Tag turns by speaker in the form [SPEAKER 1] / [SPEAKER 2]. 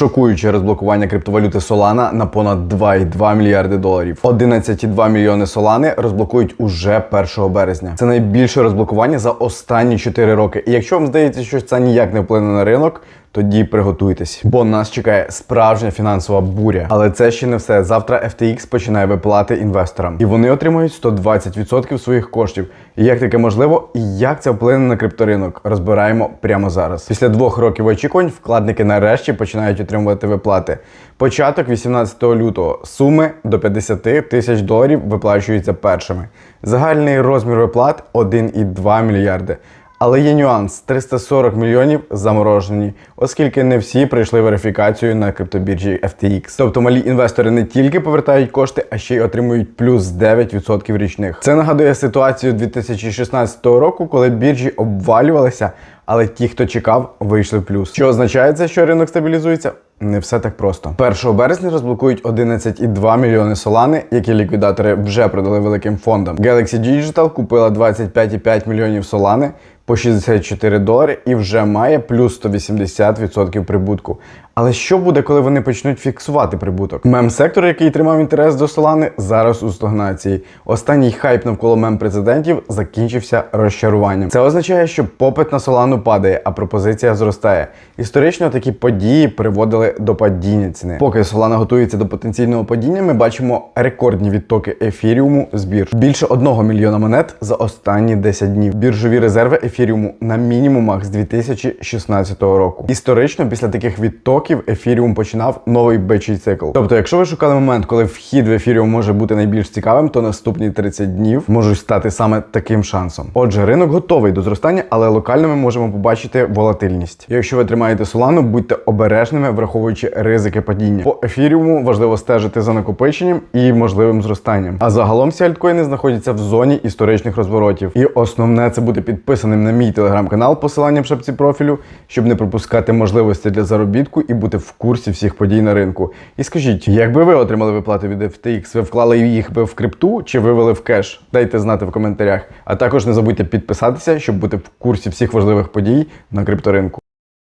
[SPEAKER 1] Шокуюче розблокування криптовалюти Solana на понад 2,2 мільярди доларів. 11,2 мільйони Solana розблокують уже 1 березня. Це найбільше розблокування за останні 4 роки. І якщо вам здається, що це ніяк не вплине на ринок, тоді приготуйтесь, бо нас чекає справжня фінансова буря. Але це ще не все. Завтра FTX починає виплати інвесторам, і вони отримують 120% своїх коштів. І як таке можливо, і як це вплине на крипторинок, розбираємо прямо зараз. Після двох років очікувань вкладники нарешті починають отримувати виплати. Початок 18 лютого суми до 50 тисяч доларів виплачуються першими. Загальний розмір виплат 1,2 мільярди. Але є нюанс: 340 мільйонів заморожені, оскільки не всі пройшли верифікацію на криптобіржі FTX. Тобто малі інвестори не тільки повертають кошти, а ще й отримують плюс 9% річних. Це нагадує ситуацію 2016 року, коли біржі обвалювалися, але ті, хто чекав, вийшли в плюс. Що означає це, що ринок стабілізується? Не все так просто. 1 березня розблокують 11,2 мільйони солани, які ліквідатори вже продали великим фондам. Galaxy Digital купила 25,5 мільйонів солани по 64 долари і вже має плюс 180% прибутку. Але що буде, коли вони почнуть фіксувати прибуток? Мем-сектор, який тримав інтерес до Солани, зараз у стагнації. Останній хайп навколо мем-президентів закінчився розчаруванням. Це означає, що попит на Солану падає, а пропозиція зростає. Історично такі події приводили до падіння ціни. Поки Солана готується до потенційного падіння, ми бачимо рекордні відтоки ефіріуму з бірж. Більше 1 мільйона монет за останні 10 днів. Біржові резерви ефіріуму на мінімумах з 2016 року. Історично, після таких відтоків ефіріум починав новий бичий цикл. Тобто, якщо ви шукали момент, коли вхід в ефіріум може бути найбільш цікавим, то наступні 30 днів можуть стати саме таким шансом. Отже, ринок готовий до зростання, але локально ми можемо побачити волатильність. Якщо ви тримаєте солану, будьте обережними, враховуючи ризики падіння. По ефіріуму важливо стежити за накопиченням і можливим зростанням. А загалом всі альткоїни знаходяться в зоні історичних розворотів. І основне це бути підписаним на мій телеграм-канал, посиланням в шапці профілю, щоб не пропускати можливості для заробітку і бути в курсі всіх подій на ринку. І скажіть, якби ви отримали виплати від FTX, ви вклали їх би в крипту чи вивели в кеш? Дайте знати в коментарях. А також не забудьте підписатися, щоб бути в курсі всіх важливих подій на крипторинку.